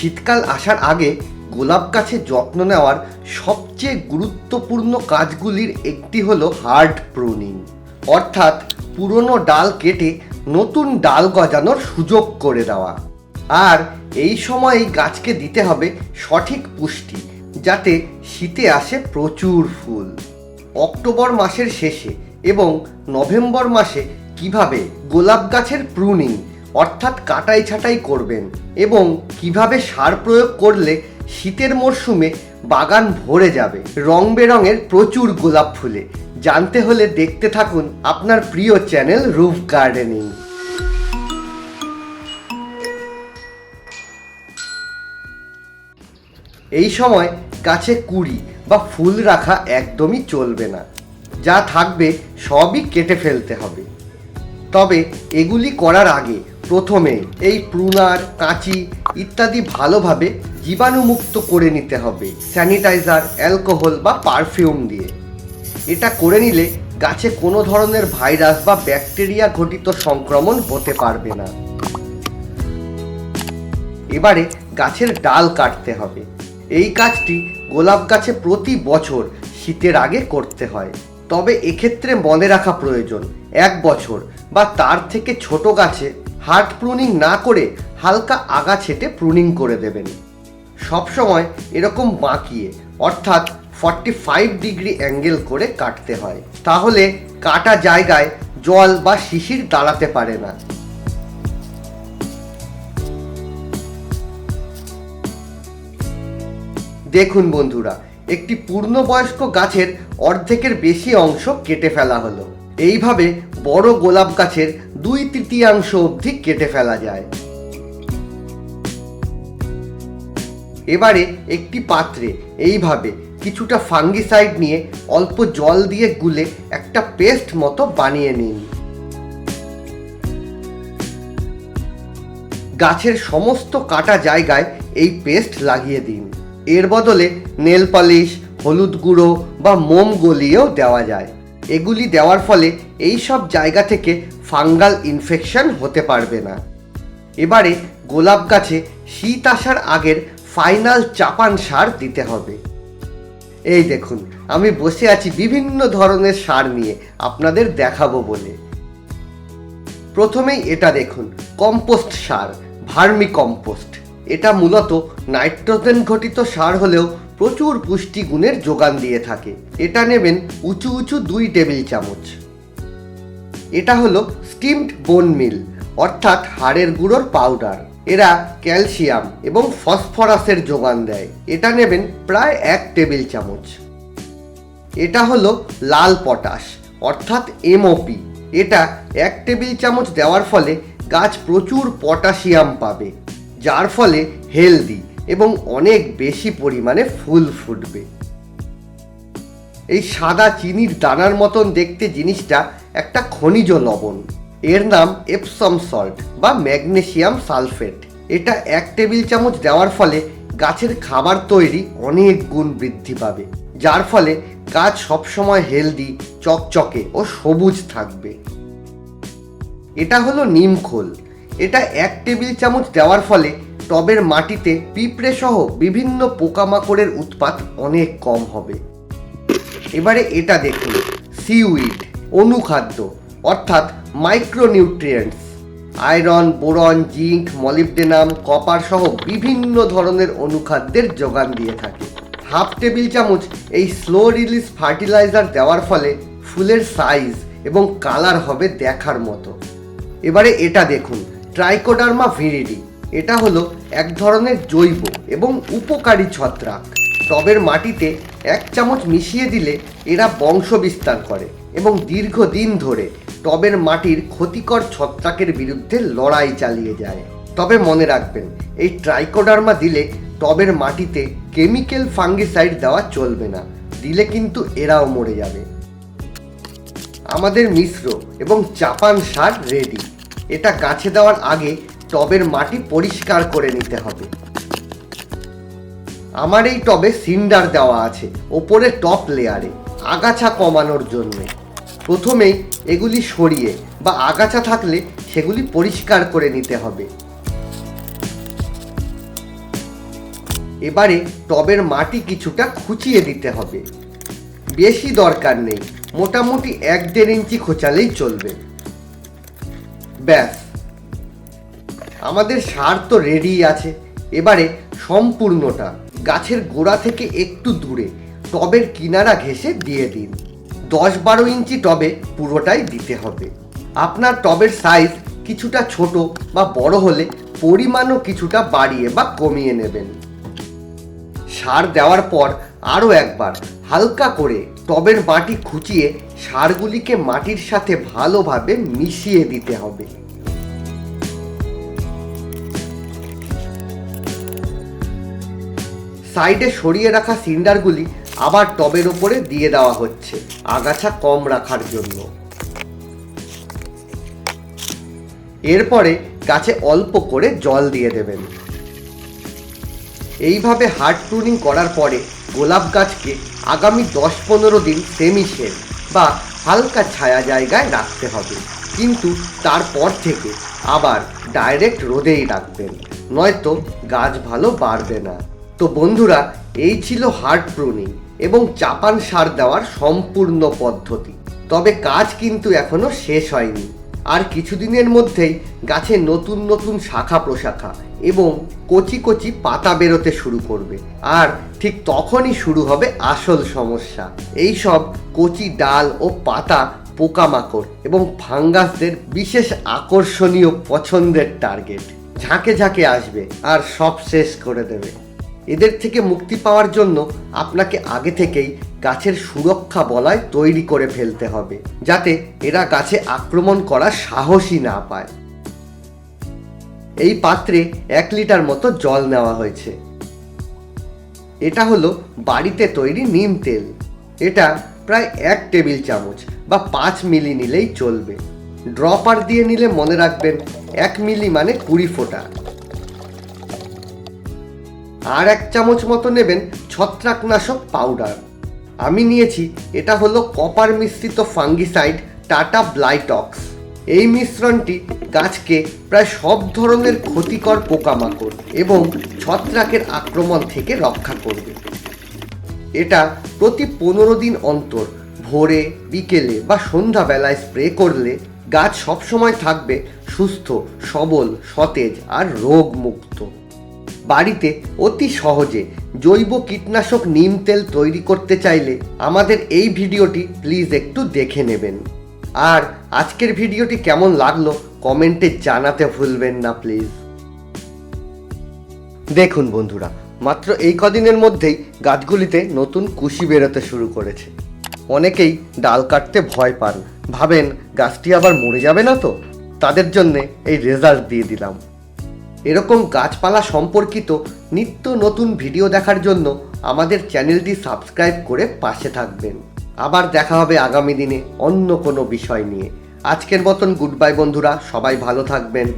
শীতকাল আসার আগে গোলাপ গাছের যত্ন নেওয়ার সবচেয়ে গুরুত্বপূর্ণ কাজগুলির একটি হলো হার্ড প্রুনিং। অর্থাৎ পুরনো ডাল কেটে নতুন ডাল গজানোর সুযোগ করে দেওয়া। আর এই সময় গাছকে দিতে হবে সঠিক পুষ্টি, যাতে শীতে আসে প্রচুর ফুল। অক্টোবর মাসের শেষে এবং নভেম্বর মাসে কীভাবে গোলাপ গাছের প্রুনিং অর্থাৎ কাটাই ছাঁটাই করবেন এবং কীভাবে সার প্রয়োগ করলে শীতের মরশুমে বাগান ভরে যাবে। রং বেরঙের প্রচুর গোলাপ ফুলে। জানতে হলে দেখতে থাকুন আপনার প্রিয় চ্যানেল রুফ গার্ডেনিং। এই সময় গাছে কুড়ি বা ফুল রাখা একদমই চলবে না। যা থাকবে সবই কেটে ফেলতে হবে। তবে এগুলি করার আগে প্রথমে এই প্রুনার, কাঁচি ইত্যাদি ভালোভাবে জীবাণুমুক্ত করে নিতে হবে। স্যানিটাইজার, অ্যালকোহল বা পারফিউম দিয়ে। এটা করে নিলে গাছে কোনো ধরনের ভাইরাস বা ব্যাকটেরিয়া ঘটিত সংক্রমণ হতে পারবে না। এবারে গাছের ডাল কাটতে হবে। এই কাজটি গোলাপ গাছে প্রতি বছর শীতের আগে করতে হয়। তবে এক্ষেত্রে মনে রাখা প্রয়োজন, এক বছর বা তার থেকে ছোট গাছে হার্ড প্রুনিং না করে হালকা আগা ছেটে প্রুনিং করে দেবেন। সবসময় এরকম বাঁকিয়ে, অর্থাৎ ফর্টি ফাইভ ডিগ্রি অ্যাঙ্গেল করে কাটতে হয়। তাহলে কাটা জায়গায় জল বা শিশির দাঁড়াতে পারে না। দেখুন বন্ধুরা, একটি পূর্ণবয়স্ক গাছের অর্ধেকের বেশি অংশ কেটে ফেলা হলো। এইভাবে বড় গোলাপ গাছের দুই তৃতীয়াংশ অবধি কেটে ফেলা যায়। এবারে একটি পাত্রে এইভাবে কিছুটা ফাঙ্গিসাইড নিয়ে অল্প জল দিয়ে গুলে একটা পেস্ট মতো বানিয়ে নিন। গাছের সমস্ত কাটা জায়গায় এই পেস্ট লাগিয়ে দিন। এর বদলে নেল পালিশ, হলুদ গুঁড়ো বা মোম গলিয়েও দেওয়া যায়। এগুলি দেওয়ার ফলে এই সব জায়গা থেকে ফাঙ্গাল ইনফেকশন হতে পারবে না। এবারে গোলাপ গাছে শীত আসার আগের ফাইনাল চাপান সার দিতে হবে। এই দেখুন, আমি বসে আছি বিভিন্ন ধরনের সার নিয়ে আপনাদের দেখাবো বলে। প্রথমেই এটা দেখুন, কম্পোস্ট সার, ভার্মি কম্পোস্ট। এটা মূলত নাইট্রোজেন ঘটিত সার হলেও প্রচুর পুষ্টি গুণের যোগান দিয়ে থাকে। এটা নেবেন উঁচু উঁচু দুই টেবিল চামচ। এটা হলো স্টিমড বোন মিল, অর্থাৎ হাড়ের গুঁড়োর পাউডার। এরা ক্যালসিয়াম এবং ফসফরাসের যোগান দেয়। এটা নেবেন প্রায় এক টেবিল চামচ। এটা হলো লাল পটাশ, অর্থাৎ এমওপি এটা এক টেবিল চামচ দেওয়ার ফলে গাছ প্রচুর পটাশিয়াম পাবে, যার ফলে হেলদি এবং অনেক বেশি পরিমাণে ফুল ফুটবে। এই সাদা চিনির দানার মতন দেখতে জিনিসটা একটা খনিজ লবণ। এর নাম এপসম সল্ট বা ম্যাগনেশিয়াম সালফেট এটা এক টেবিল চামচ দেওয়ার ফলে গাছের খাবার তৈরি অনেক গুণ বৃদ্ধি পাবে, যার ফলে গাছ সবসময় হেলদি চকচকে ও সবুজ থাকবে। এটা হলো নিমখোল এটা এক টেবিল চামচ দেওয়ার ফলে টবের মাটিতে পিঁপড়ে সহ বিভিন্ন পোকামাকড়ের উৎপাত অনেক কম হবে। এবারে এটা দেখুন সিউইড অনুখাদ্য, অর্থাৎ micronutrients iron boron zinc molybdenum copper সহ বিভিন্ন ধরনের অনুখাদ্যের যোগান দিয়ে থাকে। হাফ টেবিল চামচ এই স্লো রিলিজ ফার্টিলাইজার দেওয়ার ফলে ফুলের সাইজ এবং কালার হবে দেখার মতো। এবারে এটা দেখুন ট্রাইকোডার্মা ভিরিডি এটা হলো এক ধরনের জৈব এবং উপকারী ছত্রাক। টবের মাটিতে এক চামচ মিশিয়ে দিলে এরা বংশ বিস্তার করে এবং দীর্ঘদিন ধরে টবের মাটির ক্ষতিকর ছত্রাকের বিরুদ্ধে লড়াই চালিয়ে যায়। তবে মনে রাখবেন, এই ট্রাইকোডার্মা দিলে টবের মাটিতে কেমিক্যাল ফাঙ্গিসাইড দেওয়া চলবে না, দিলে কিন্তু এরাও মরে যাবে। আমাদের মিশ্র এবং চাপান সার রেডি। এটা গাছে দেওয়ার আগে টবের মাটি পরিষ্কার করে নিতে হবে। আমার এই টবে সিন্ডার দেওয়া আছে, ওপরে টপ লেয়ারে, আগাছা কমানোর জন্য। প্রথমেই এগুলি সরিয়ে বা আগাছা থাকলে সেগুলি পরিষ্কার করে নিতে হবে। এবারে টবের মাটি কিছুটা খুঁচিয়ে দিতে হবে। বেশি দরকার নেই, মোটামুটি এক দেড় ইঞ্চি খোঁচালেই চলবে। ব্যাস। আমাদের সার তো রেডি আছে। এবারে সম্পূর্ণটা গাছের গোড়া থেকে একটু দূরে, টবের কিনারা ঘেঁষে দিয়ে দিন। দশ বারো ইঞ্চি টবে পুরোটাই দিতে হবে। আপনার টবের সাইজ কিছুটা ছোট বা বড় হলে পরিমাণও কিছুটা বাড়িয়ে বা কমিয়ে নেবেন। সার দেওয়ার পর আরও একবার হালকা করে টবের মাটি খুঁচিয়ে সারগুলিকে মাটির সাথে ভালোভাবে মিশিয়ে দিতে হবে। সাইডে সরিয়ে রাখা সিন্ডারগুলি আবার টবের ওপরে দিয়ে দেওয়া হচ্ছে, আগাছা কম রাখার জন্য। এরপরে গাছে অল্প করে জল দিয়ে দেবেন। এইভাবে হার্ড প্রুনিং করার পরে গোলাপ গাছকে আগামী দশ পনেরো দিন সেমি শেড বা হালকা ছায়া জায়গায় রাখতে হবে। কিন্তু তারপর থেকে আবার ডাইরেক্ট রোদেই রাখবেন, নয়তো গাছ ভালো বাড়বে না। তো বন্ধুরা, এই ছিল হার্ড প্রুনিং এবং চাপান সার দেওয়ার সম্পূর্ণ পদ্ধতি। তবে কাজ কিন্তু এখনও শেষ হয়নি। আর কিছুদিনের মধ্যেই গাছে নতুন নতুন শাখা প্রশাখা এবং কচি কচি পাতা বেরোতে শুরু করবে। আর ঠিক তখনই শুরু হবে আসল সমস্যা। এই সব কচি ডাল ও পাতা পোকামাকড় এবং ফাঙ্গাসদের বিশেষ আকর্ষণীয় পছন্দের টার্গেট। ঝাঁকে ঝাঁকে আসবে আর সব শেষ করে দেবে। এদের থেকে মুক্তি পাওয়ার জন্য আপনাকে আগে থেকেই গাছের সুরক্ষা বলয় তৈরি করে ফেলতে হবে, যাতে এরা গাছে আক্রমণ করার সাহসই না পায়। এই পাত্রে এক লিটার মতো জল নেওয়া হয়েছে। এটা হলো বাড়িতে তৈরি নিম তেল। এটা প্রায় এক টেবিল চামচ বা পাঁচ মিলি নিলেই চলবে। ড্রপার দিয়ে নিলে মনে রাখবেন এক মিলি মানে কুড়ি ফোঁটা। আর এক চামচ মতো নেবেন ছত্রাকনাশক পাউডার আমি নিয়েছি, এটা হলো কপার মিশ্রিত ফাঙ্গিসাইড টাটা ব্লাইটক্স এই মিশ্রণটি গাছকে প্রায় সব ধরনের ক্ষতিকর পোকামাকড় এবং ছত্রাকের আক্রমণ থেকে রক্ষা করবে। এটা প্রতি পনেরো দিন অন্তর, ভোরে, বিকেলে বা সন্ধ্যাবেলায় স্প্রে করলে গাছ সবসময় থাকবে সুস্থ, সবল, সতেজ আর রোগমুক্ত। বাড়িতে অতি সহজে জৈব কীটনাশক নিম তেল তৈরি করতে চাইলে আমাদের এই ভিডিওটি প্লিজ একটু দেখে নেবেন। আর আজকের ভিডিওটি কেমন লাগল কমেন্টে জানাতে ভুলবেন না প্লিজ দেখুন বন্ধুরা, মাত্র এই কদিনের মধ্যেই গাছগুলিতে নতুন কুশি বেরোতে শুরু করেছে। অনেকেই ডাল কাটতে ভয় পান। ভাবেন গাছটি আবার মরে যাবে না তো? তাদের জন্যে এই রেজাল্ট দিয়ে দিলাম। এরকম গাছপালা সম্পর্কিত নিত্য নতুন ভিডিও দেখার জন্য আমাদের চ্যানেলটি সাবস্ক্রাইব করে পাশে থাকবেন। আবার দেখা হবে আগামী দিনে অন্য কোনো বিষয় নিয়ে। আজকের মতন গুড বাই বন্ধুরা, সবাই ভালো থাকবেন।